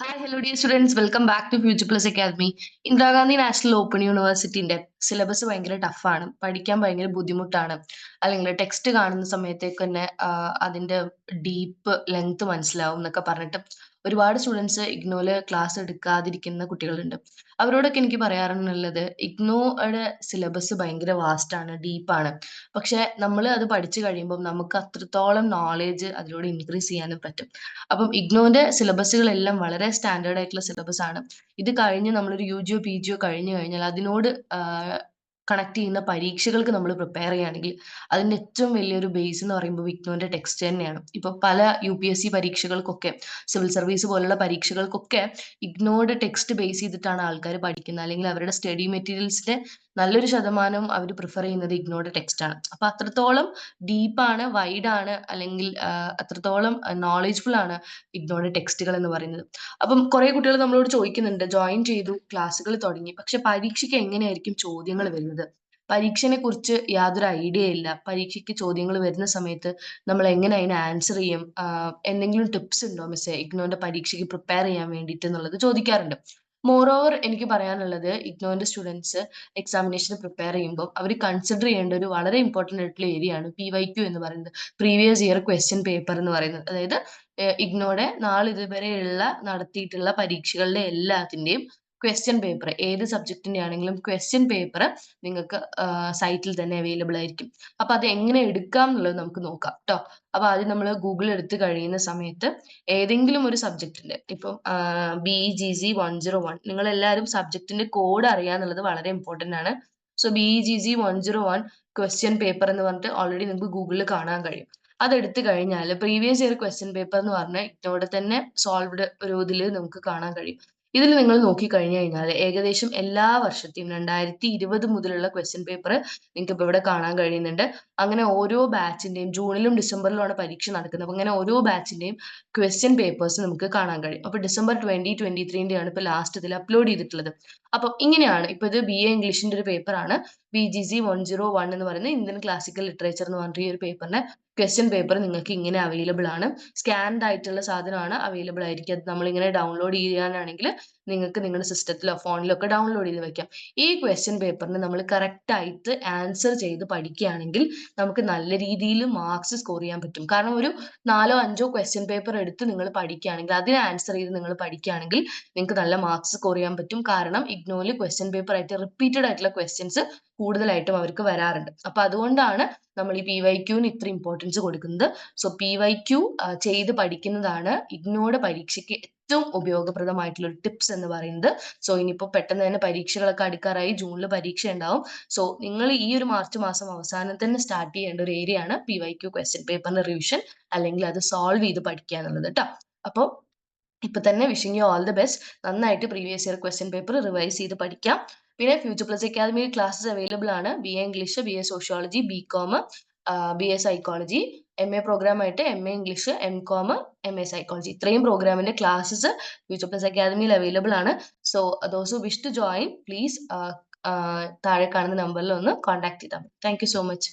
Hi hello dear students welcome back to future plus academy Indira Gandhi national open യൂണിവേഴ്സിറ്റിന്റെ syllabus ഭയങ്കര ടഫാണ് പഠിക്കാൻ ഭയങ്കര ബുദ്ധിമുട്ടാണ്. അല്ലെങ്കിൽ ടെക്സ്റ്റ് കാണുന്ന സമയത്തേക്ക് തന്നെ അതിന്റെ ഡീപ്പ് ലെങ്ത് മനസ്സിലാവും എന്നൊക്കെ പറഞ്ഞിട്ട് ഒരുപാട് സ്റ്റുഡൻസ് ഇഗ്നോയിൽ ക്ലാസ് എടുക്കാതിരിക്കുന്ന കുട്ടികളുണ്ട്. അവരോടൊക്കെ എനിക്ക് പറയാറുള്ളത് ഇഗ്നോയുടെ സിലബസ് ഭയങ്കര വാസ്റ്റ് ആണ് ഡീപ്പാണ് പക്ഷെ നമ്മൾ അത് പഠിച്ചു കഴിയുമ്പോൾ നമുക്ക് അത്രത്തോളം നോളേജ് അതിലൂടെ ഇൻക്രീസ് ചെയ്യാനും പറ്റും. അപ്പം ഇഗ്നോന്റെ സിലബസുകളെല്ലാം വളരെ സ്റ്റാൻഡേർഡ് ആയിട്ടുള്ള സിലബസ് ആണ്. ഇത് കഴിഞ്ഞ് നമ്മളൊരു യു ജിയോ പി ജിയോ കഴിഞ്ഞു കഴിഞ്ഞാൽ അതിനോട് കണക്ട് ചെയ്യുന്ന പരീക്ഷകൾക്ക് നമ്മൾ പ്രിപ്പയർ ചെയ്യുകയാണെങ്കിൽ അതിന്റെ ഏറ്റവും വലിയൊരു ബേസ് എന്ന് പറയുമ്പോൾ വിഗ്നോന്റെ ടെക്സ്റ്റ് തന്നെയാണ്. ഇപ്പോൾ പല യു പി എസ് സി പരീക്ഷകൾക്കൊക്കെ സിവിൽ സർവീസ് പോലുള്ള പരീക്ഷകൾക്കൊക്കെ ഇഗ്നോർഡ് ടെക്സ്റ്റ് ബേസ് ചെയ്തിട്ടാണ് ആൾക്കാർ പഠിക്കുന്നത്. അല്ലെങ്കിൽ അവരുടെ സ്റ്റഡി മെറ്റീരിയൽസിന്റെ നല്ലൊരു ശതമാനം അവർ പ്രിഫർ ചെയ്യുന്നത് ഇഗ്നോർഡ് ടെക്സ്റ്റ് ആണ്. അപ്പൊ അത്രത്തോളം ഡീപ്പാണ് വൈഡാണ് അല്ലെങ്കിൽ അത്രത്തോളം നോളജ്ഫുൾ ആണ് ഇഗ്നോർഡ് ടെക്സ്റ്റുകൾ എന്ന് പറയുന്നത്. അപ്പം കുറെ കുട്ടികൾ നമ്മളോട് ചോദിക്കുന്നുണ്ട് ജോയിൻ ചെയ്തു ക്ലാസ്സുകൾ തുടങ്ങി. പക്ഷെ പരീക്ഷയ്ക്ക് എങ്ങനെയായിരിക്കും ചോദ്യങ്ങൾ വരുന്നത്? പരീക്ഷനെ കുറിച്ച് യാതൊരു ഐഡിയ ഇല്ല. പരീക്ഷയ്ക്ക് ചോദ്യങ്ങൾ വരുന്ന സമയത്ത് നമ്മൾ എങ്ങനെ അതിനെ ആൻസർ ചെയ്യും? എന്തെങ്കിലും ടിപ്സ് ഉണ്ടോ മിസ്സേ ഇഗ്നോന്റെ പരീക്ഷയ്ക്ക് പ്രിപ്പയർ ചെയ്യാൻ വേണ്ടിയിട്ട് എന്നുള്ളത് ചോദിക്കാറുണ്ട്. മോർ ഓവർ എനിക്ക് പറയാനുള്ളത് ഇഗ്നോന്റെ സ്റ്റുഡൻസ് എക്സാമിനേഷന് പ്രിപ്പയർ ചെയ്യുമ്പോൾ അവർ കൺസിഡർ ചെയ്യേണ്ട ഒരു വളരെ ഇമ്പോർട്ടന്റ് ആയിട്ടുള്ള ഏരിയ ആണ് പി വൈ ക്യു എന്ന് പറയുന്നത്. പ്രീവിയസ് ഇയർ ക്വസ്റ്റ്യൻ പേപ്പർ എന്ന് പറയുന്നത്. അതായത് ഇഗ്നോയുടെ നാളിതുവരെയുള്ള നടത്തിയിട്ടുള്ള പരീക്ഷകളുടെ എല്ലാത്തിന്റെയും ക്വസ്റ്റ്യൻ പേപ്പർ ഏത് സബ്ജക്റ്റിന്റെ ആണെങ്കിലും ക്വസ്റ്റ്യൻ പേപ്പർ നിങ്ങൾക്ക് സൈറ്റിൽ തന്നെ അവൈലബിൾ ആയിരിക്കും. അപ്പൊ അത് എങ്ങനെ എടുക്കാം എന്നുള്ളത് നമുക്ക് നോക്കാം കേട്ടോ അപ്പൊ ആദ്യം നമ്മൾ ഗൂഗിൾ എടുത്ത് കഴിയുന്ന സമയത്ത് ഏതെങ്കിലും ഒരു സബ്ജക്റ്റിന്റെ ഇപ്പം B G C one zero one നിങ്ങൾ എല്ലാവരും സബ്ജക്റ്റിന്റെ കോഡ് അറിയാന്നുള്ളത് വളരെ ഇമ്പോർട്ടന്റ് ആണ്. So B G C one zero one question paper എന്ന് പറഞ്ഞിട്ട് ഓൾറെഡി നിങ്ങൾക്ക് ഗൂഗിളിൽ കാണാൻ കഴിയും. അതെടുത്ത് കഴിഞ്ഞാൽ പ്രീവിയസ് ഇയർ ക്വസ്റ്റ്യൻ പേപ്പർ എന്ന് പറഞ്ഞാൽ ഇതോടെ തന്നെ സോൾവ്ഡ് ഒരു ഇതിൽ നമുക്ക് കാണാൻ കഴിയും. ഇതിൽ നിങ്ങൾ നോക്കി കഴിഞ്ഞു കഴിഞ്ഞാൽ ഏകദേശം എല്ലാ വർഷത്തെയും രണ്ടായിരത്തി ഇരുപത് മുതലുള്ള ക്വസ്റ്റ്യൻ പേപ്പർ നിങ്ങൾക്ക് ഇപ്പോൾ ഇവിടെ കാണാൻ കഴിയുന്നുണ്ട്. അങ്ങനെ ഓരോ ബാച്ചിന്റെയും ജൂണിലും ഡിസംബറിലുമാണ് പരീക്ഷ നടക്കുന്നത്. അപ്പൊ അങ്ങനെ ഓരോ ബാച്ചിന്റെയും ക്വസ്റ്റ്യൻ പേപ്പേഴ്സ് നമുക്ക് കാണാൻ കഴിയും. അപ്പൊ ഡിസംബർ ട്വന്റി ട്വന്റി ത്രീന്റെയാണ് ഇപ്പൊ ലാസ്റ്റ് ഇതിൽ അപ്ലോഡ് ചെയ്തിട്ടുള്ളത്. അപ്പൊ ഇങ്ങനെയാണ് ഇപ്പൊ ഇത് ബി എ ഇംഗ്ലീഷിന്റെ ഒരു പേപ്പറാണ് B G C one zero one എന്ന് പറയുന്ന ഇന്ത്യൻ ക്ലാസിക്കൽ ലിറ്ററേച്ചർ എന്ന് പറഞ്ഞിട്ട് ഈ ഒരു പേപ്പറിന്റെ ക്വസ്റ്റ്യൻ പേപ്പർ നിങ്ങൾക്ക് ഇങ്ങനെ അവൈലബിൾ ആണ്. സ്കാൻഡ് ആയിട്ടുള്ള സാധനമാണ് അവൈലബിൾ ആയിരിക്കും. അത് നമ്മളിങ്ങനെ ഡൗൺലോഡ് ചെയ്യാനാണെങ്കിൽ നിങ്ങൾക്ക് നിങ്ങളുടെ സിസ്റ്റത്തിലോ ഫോണിലോ ഒക്കെ ഡൗൺലോഡ് ചെയ്ത് വെക്കാം. ഈ ക്വസ്റ്റ്യൻ പേപ്പറിന് നമ്മൾ കറക്റ്റ് ആയിട്ട് ആൻസർ ചെയ്ത് പഠിക്കുകയാണെങ്കിൽ നമുക്ക് നല്ല രീതിയിൽ മാർക്സ് സ്കോർ ചെയ്യാൻ പറ്റും. കാരണം ഒരു നാലോ അഞ്ചോ ക്വസ്റ്റ്യൻ പേപ്പർ എടുത്ത് നിങ്ങൾ പഠിക്കുകയാണെങ്കിൽ അതിന് ആൻസർ ചെയ്ത് നിങ്ങൾ പഠിക്കുകയാണെങ്കിൽ നിങ്ങൾക്ക് നല്ല മാർക്സ് സ്കോർ ചെയ്യാൻ പറ്റും. കാരണം ഇഗ്നോയിൽ ക്വസ്റ്റ്യൻ പേപ്പർ ആയിട്ട് റിപ്പീറ്റഡ് ആയിട്ടുള്ള ക്വസ്റ്റ്യൻസ് കൂടുതലായിട്ടും അവർക്ക് വരാറുണ്ട്. അപ്പൊ അതുകൊണ്ടാണ് നമ്മൾ ഈ പി വൈ ക്യൂവിന് ഇത്ര ഇമ്പോർട്ടൻസ് കൊടുക്കുന്നത്. സോ പി വൈ ക്യൂ ചെയ്ത് പഠിക്കുന്നതാണ് ഇഗ്നോയുടെ പരീക്ഷയ്ക്ക് ഏറ്റവും ഉപയോഗപ്രദമായിട്ടുള്ള ഒരു ടിപ്സ് എന്ന് പറയുന്നത് സോ ഇനിയിപ്പോൾ പെട്ടെന്ന് തന്നെ പരീക്ഷകളൊക്കെ അടുക്കാറായി ജൂണിൽ പരീക്ഷ ഉണ്ടാവും സോ നിങ്ങൾ ഈ ഒരു മാർച്ച് മാസം അവസാനം തന്നെ സ്റ്റാർട്ട് ചെയ്യേണ്ട ഒരു ഏരിയ ആണ് പി വൈ ക്യു ക്വസ്റ്റ്യൻ പേപ്പറിന്റെ റിവിഷൻ അല്ലെങ്കിൽ അത് സോൾവ് ചെയ്ത് പഠിക്കുക എന്നുള്ളത് കേട്ടോ അപ്പോൾ ഇപ്പൊ തന്നെ wishing you all the best നന്നായിട്ട് previous year question paper revise ചെയ്ത് പഠിക്കാം. പിന്നെ future plus academy classes available ആണ്. B A English B A sociology B com B A psychology M A program ആയിട്ട് M A English M com M A psychology ഇത്രയും പ്രോഗ്രാമിന്റെ classes future plus അക്കാദമിയിൽ available ആണ്. So those wish to join please താഴെ കാണുന്ന നമ്പറിൽ ഒന്ന് contact ചെയ്താൽ മതി. Thank you so much